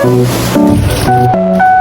Thank you.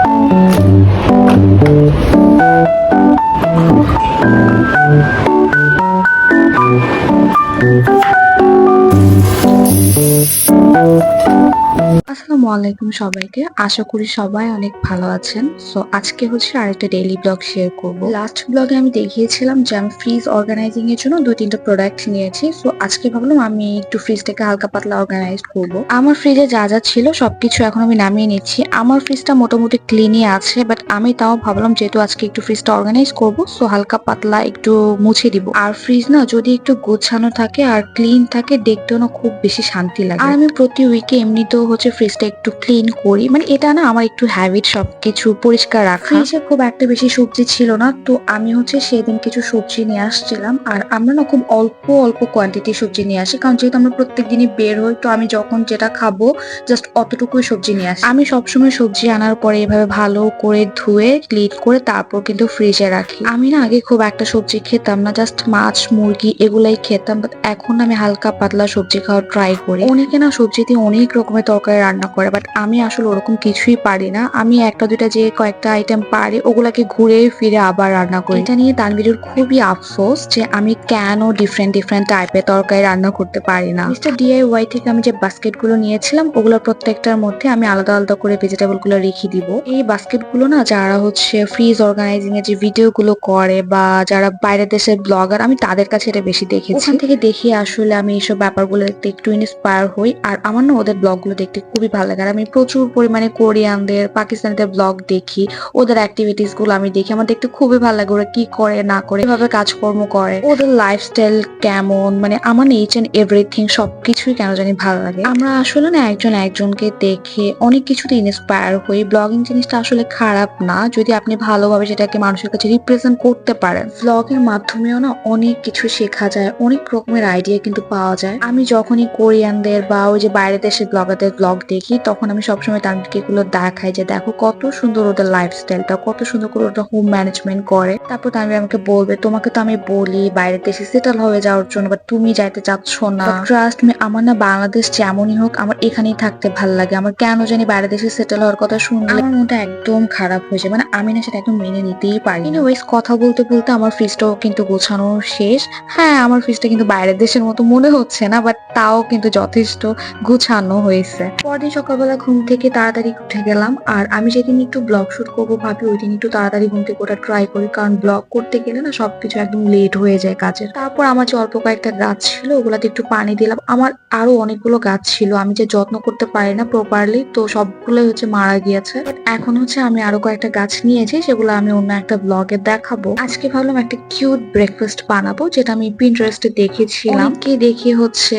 আলাইকুম সবাইকে। আশা করি সবাই অনেক ভালো আছেন। সো আজকে হচ্ছে আরেকটা ডেইলি ব্লগ শেয়ার করব। লাস্ট ব্লগে আমি দেখিয়েছিলাম যে আমি ফ্রিজ অর্গানাইজিং এর জন্য দুই, তিনটা প্রোডাক্ট নিয়েছি। সো আজকে ভাবলাম আমি একটু ফ্রিজটাকে হালকা পাতলা অর্গানাইজ করব। আমার ফ্রিজে যা যা ছিল সবকিছু এখন আমি নামিয়ে নিচ্ছি। আমার ফ্রিজটা মোটামুটি ক্লিনই আছে বাট আমি তাও ভাবলাম যেহেতু আজকে একটু ফ্রিজটা অর্গানাইজ করব সো হালকা পাতলা একটু মুছে দিব। আর ফ্রিজ না যদি একটু গোছানো থাকে আর ক্লিন থাকে, দেখতেও না খুব বেশি শান্তি লাগে। আর আমি প্রতি উইকে এমনিতেও হচ্ছে ফ্রিজটা একটু ক্লিন করি। মানে এটা না আমার একটু হ্যাবিট সবকিছু পরিষ্কার রাখা। ফ্রিজে খুব একটা বেশি সবজি ছিল না। তো আমি হচ্ছে সেদিন কিছু সবজি নিয়ে আসছিলাম। আর আমরা না খুব অল্প অল্প কোয়ান্টিটি সবজি নিয়ে আসি। কারণ যেহেতু আমরা প্রত্যেক দিনই বের হই, তো আমি যখন যেটা খাব জাস্ট অতটুকুই সবজি নিয়ে আসি। আমি সবসময় সবজি আনার পরে এভাবে ভালো করে ধুয়ে ক্লিন করে তারপর কিন্তু ফ্রিজে রাখি। আমি না আগে খুব একটা সবজি খেতাম না জাস্ট মাছ, মুরগি এগুলাই খেতাম। বাট এখন আমি হালকা পাতলা সবজি খাওয়া ট্রাই করি। অনেকে না সবজি দিয়ে অনেক রকমের তরকারি রান্না করে। বাট আমি আসলে ওরকম কিছুই পারি না। আমি একটা, দুইটা যে কয়েকটা আইটেম পারি, ওগুলাকে ঘুরে ফিরে আবার রান্না করি। এটা নিয়ে তানভীরের খুবই আফসোস যে আমি কেন ডিফারেন্ট ডিফারেন্ট টাইপের তরকারি রান্না করতে পারি না। মিস্টার ডিআইওয়াই থেকে আমি যে বাস্কেটগুলো নিয়েছিলাম, ওগুলোর প্রত্যেকটার মধ্যে আমি আলাদা আলাদা করে ভেজিটেবলগুলো রেখে দিব। এই বাস্কেটগুলো না, যারা হচ্ছে ফ্রিজ অর্গানাইজিং এর যে ভিডিও গুলো করে বা যারা বাইরের দেশের ব্লগার আমি তাদের কাছে এটা বেশি দেখেছি। ওখান থেকে দেখে আসলে আমি এইসব ব্যাপারগুলো দেখতে একটু ইন্সপায়ার হই, আর আমার না ওদের ব্লগগুলো দেখতে খুবই ভালো লাগে। আর আমি প্রচুর পরিমাণে কোরিয়ানদের, পাকিস্তানিদের ব্লগ দেখি। ওদের অ্যাক্টিভিটিসগুলো আমি দেখি। আমার দেখতে খুবই ভালো লাগে ওরা কি করে, না করে, কীভাবে কাজকর্ম করে, ওদের লাইফস্টাইল কেমন মানে আমার এইচ এন্ড এভরিথিং সবকিছুই কেন জানি ভালো লাগে। আমরা আসলে না একজন একজনকে দেখে অনেক কিছুতে ইন্সপায়ার হই। ব্লগিং জিনিসটা আসলে খারাপ না। যদি আপনি ভালোভাবে সেটাকে মানুষের কাছে রিপ্রেজেন্ট করতে পারেন ব্লগের মাধ্যমেও না অনেক কিছু শেখা যায়, অনেক রকমের আইডিয়া কিন্তু পাওয়া যায়। আমি যখনই কোরিয়ানদের বা ওই যে বাইরের দেশের ব্লগারদের ব্লগ দেখি তখন আমি সবসময় তাদেরকে এগুলো দেখাই যে দেখো কত সুন্দর ওদের লাইফস্টাইলটা কত সুন্দর করে ওটা হোম ম্যানেজমেন্ট করে। তারপর তানভীর আমাকে বলবে তোমাকে তো আমি বলি বাইরের দেশে সেটেল হয়ে যাওয়ার জন্য বাট তুমি যাইতে চাচ্ছ না। ট্রাস্ট মি আমার না বাংলাদেশ যেমনই হোক আমার এখানেই থাকতে ভালো লাগে। আমার কেন জানি বাইরের দেশে সেটেল হওয়ার কথা শুনলে আমার মনটা একদম খারাপ হয়ে যায়। মানে আমি না সেটা একদম মেনে নিতেই পারি এনিওয়েজ কথা বলতে বলতে আমার ফ্রিজটাও কিন্তু গোছানো শেষ। হ্যাঁ আমার ফ্রিজটা কিন্তু বাইরের দেশের মতো মনে হচ্ছে না বাট তাও কিন্তু যথেষ্ট গুছানো হয়েছে। পরদিন সকালবেলা ঘুম থেকে তাড়াতাড়ি উঠে গেলাম, আর আমি যেদিন একটু ব্লগ শুট করব ভাবি ওই দিন একটু তাড়াতাড়ি ঘুম থেকে ওটা ট্রাই করি, কারণ ব্লগ করতে গেলে না সবকিছু একদম লেট হয়ে যায় কাজের। তারপর আমার যে অল্প কয়েকটা গাছ ছিল, ওগুলাতে একটু পানি দিলাম। আমার আরও অনেকগুলো গাছ ছিল, আমি যে যত্ন করতে পারি না প্রপারলি তো সবগুলোই হচ্ছে মারা গিয়েছে। But এখন হচ্ছে আমি আরও কয়েকটা গাছ নিয়েছি সেগুলো আমি অন্য একটা ব্লগে দেখাবো। আজকে ভাবলাম একটা কিউট ব্রেকফাস্ট বানাবো, যেটা আমি পিন্টারেস্টে দেখেছিলাম। কি দেখি হচ্ছে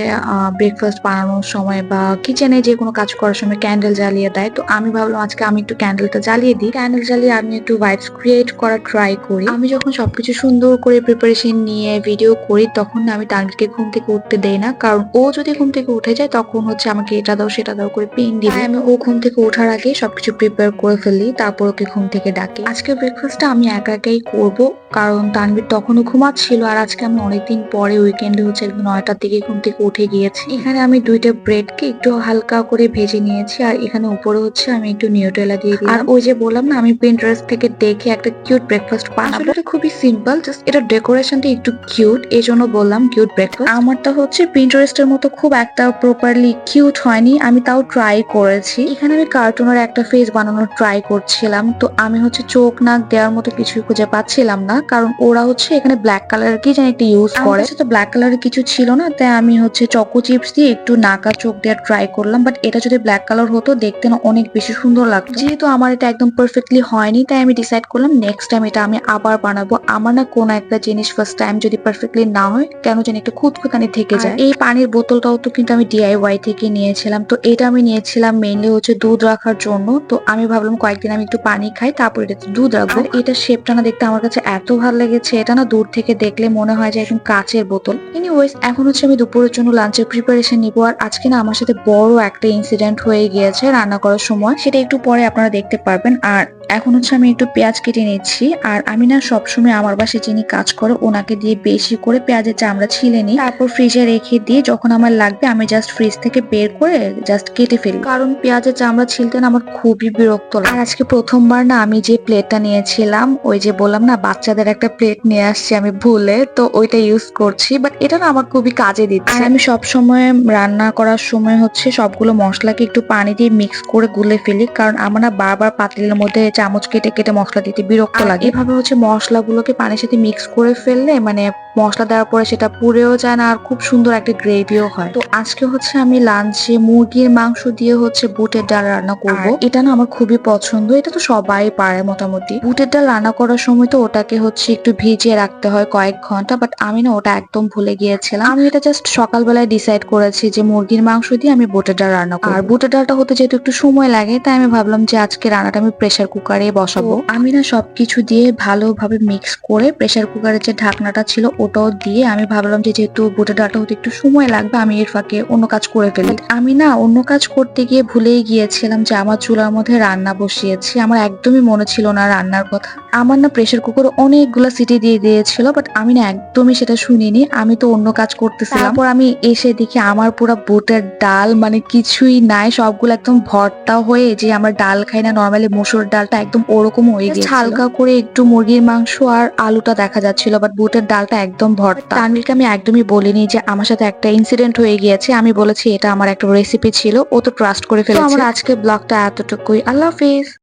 ব্রেকফাস্ট বানানোর সময় বা কিচেনে যে কোনো কাজ করার সময় ক্যান্ডেল জ্বালিয়ে দেয়। তো আমি ভাবলাম আজকে আমি একটু ক্যান্ডেলটা জ্বালিয়ে দিই। ক্যান্ডেল জ্বালিয়ে আমি একটু ভাইবস ক্রিয়েট করার ট্রাই করি। আমি যখন সবকিছু সুন্দর করে প্রিপারেশন নিয়ে ভিডিও করি, তখন আমি তানভীরকে ঘুম থেকে উঠতে দেই না। কারণ ও যদি ঘুম থেকে উঠে যায়, তখন হচ্ছে আমাকে এটা দাও, সেটা দাও করে পেন দিবে। আমি ও ঘুম থেকে ওঠার আগে সবকিছু প্রিপেয়ার করে ফেলি, তারপর ওকে ঘুম থেকে ডাকি। আজকে ব্রেকফাস্টটা আমি একা একাই করব। কারণ তানভীর তখনও ঘুমাচ্ছিল আর আজকে আমি অনেকদিন পরে উইকেন্ডে হচ্ছে একদম নয়টার দিকে ঘুম থেকে উঠে গিয়েছি। এখানে আমি দুইটা ব্রেডকে একটু হালকা করে ভেজে নিয়েছি আর এখানে উপরে হচ্ছে আমি একটু নিউটেলা দিয়ে আর ওই যে বললাম না আমি পিন্টারেস্ট থেকে দেখে একটা কিউট ব্রেকফাস্ট বানাবো এটা খুবই সিম্পল জাস্ট এটা ডেকোরেশনটা একটু কিউট এই জন্য বললাম কিউট ব্রেকফাস্ট আমারটা হচ্ছে পিন্টারেস্টের মতো খুব একটা প্রপারলি কিউট হয়নি আমি তাও ট্রাই করেছি। এখানে আমি কার্টুনের একটা ফেস বানানোর ট্রাই করছিলাম তো আমি হচ্ছে চোখ নাক দেওয়ার মতো কিছুই খুঁজে পাচ্ছিলাম না। কারণ ওরা হচ্ছে এখানে ব্ল্যাক কালার কি জানি একটা ইউজ করে। তো ব্ল্যাক কালারের কিছু ছিল না তাই আমি হচ্ছে চকো চিপস দিয়ে একটু নাকা চোখ দেওয়ার ট্রাই করলাম বাট এটা যদি ব্ল্যাক কালার হতো দেখতে না অনেক বেশি সুন্দর লাগতো। যেহেতু আমার এটা একদম পারফেক্টলি হয়নি তাই আমি ডিসাইড করলাম নেক্সট টাইম এটা আমি আবার বানাবো। আমার না কোনো একটা জিনিস ফার্স্ট টাইম যদি পারফেক্টলি না হয় কেন জানি একটা খুঁতখুতানি থেকে যায়। এই পানির বোতলটাও তো কিন্তু আমি ডিআইওয়াই থেকে নিয়েছিলাম তো এটা আমি নিয়েছিলাম মেইনলি হচ্ছে দুধ রাখার জন্য। তো আমি ভাবলাম কয়েকদিন আমি একটু পানি খাই তারপর এটাতে দুধ রাখব। এটা শেপটা না দেখতে আমার কাছে এত ভালো লেগেছে, এটা না দূর থেকে দেখলে মনে হয় যে একদম কাচের বোতল। এনিওয়েজ এখন হচ্ছে আমি দুপুরের জন্য লাঞ্চের প্রিপারেশন নিবো। আর আজকে না আমার সাথে বড় একটা ইনসিডেন্ট হয়ে গিয়েছে রান্না করার সময়। সেটা একটু পরে আপনারা দেখতে পারবেন। আর এখন হচ্ছে আমি একটু পেঁয়াজ কেটে নিচ্ছি, আর আমি না সবসময় আমার বাসায় যিনি কাজ করে ওনাকে দিয়ে বেশি করে পেঁয়াজের চামড়া ছিলে নিই, তারপর ফ্রিজে রেখে দিয়ে যখন আমার লাগবে আমি জাস্ট ফ্রিজ থেকে বের করে জাস্ট কেটে ফেলি। কারণ পেঁয়াজের চামড়া ছিলতে না আমার খুবই বিরক্ত আর আজকে প্রথমবার না আমি যে প্লেটটা নিয়েছিলাম, ওই যে বললাম না বাচ্চাদের একটা প্লেট নিয়ে আসছি আমি ভুলে, তো ওইটা ইউজ করছি বাট এটা না আমার খুবই কাজে দিচ্ছে। আর আমি সব সময় রান্না করার সময় হচ্ছে সবগুলো মশলাকে একটু পানি দিয়ে মিক্স করে গুলে ফেলি, কারণ আমার না বারবার পাতিলের মধ্যে চামচ কেটে কেটে মশলা দিতে বিরক্ত লাগে। এভাবে হচ্ছে মশলাগুলোকে পানির সাথে মিক্স করে ফেললে মানে মশলা দেওয়ার পরে সেটা পুড়েও যায় না আর খুব সুন্দর একটা গ্রেভিও হয়। তো আজকে হচ্ছে আমি লাঞ্চে মুরগির মাংস দিয়ে হচ্ছে বুটের ডাল রান্না করব। এটা না আমার খুবই পছন্দ এটা তো সবাই পারে মোটামুটি। বুটের ডাল রান্না করার সময় তো ওটাকে হচ্ছে একটু ভিজিয়ে রাখতে হয় কয়েক ঘণ্টা বাট আমি না ওটা একদম ভুলে গিয়েছিলাম। আমি এটা জাস্ট সকালবেলায় ডিসাইড করেছি যে মুরগির মাংস দিয়ে আমি বুটের ডাল রান্না করব। আর বুটের ডালটা হতে যেহেতু একটু সময় লাগে তাই আমি ভাবলাম যে আজকে রান্নাটা আমি প্রেসার কুকারে বসাবো। আমি না সবকিছু দিয়ে ভালোভাবে মিক্স করে প্রেসার কুকারের যে ঢাকনাটা ছিল ওটাও দিয়ে আমি ভাবলাম যে যেহেতু বুটের ডালটা হতে একটু সময় লাগবে আমি এর ফাঁকে অন্য কাজ করে ফেলি। আমি না অন্য কাজ করতে গিয়ে ভুলেই গিয়েছিলাম যে আমার চুলার মধ্যে রান্না বসিয়েছি। আমার একদমই মনে ছিল না রান্নার কথা। আমার না প্রেসার কুকার অনেকগুলো সিটি দিয়ে দিয়েছিল বাট আমি না একদমই সেটা শুনিনি। আমি তো অন্য কাজ করতেছিলাম। তারপর আমি এসে দেখি আমার পুরো বুটের ডাল মানে কিছুই নাই সবগুলো একদম ভর্তা হয়ে যে আমরা ডাল খাই না নর্মালি মুসুর ডালটা একদম ওরকম হয়ে গেছে হালকা করে একটু মুরগির মাংস আর আলুটা দেখা যাচ্ছিল বাট বুটের ডালটা একদম ভর্তা তানভীরকে আমি একদমই বলিনি যে আমার সাথে একটা ইনসিডেন্ট হয়ে গিয়েছে। আমি বলেছি এটা আমার একটা রেসিপি ছিল ও তো ট্রাস্ট করে ফেলেছে আমার আজকে ব্লগটা এতটুকুই। আল্লাহ হাফিজ।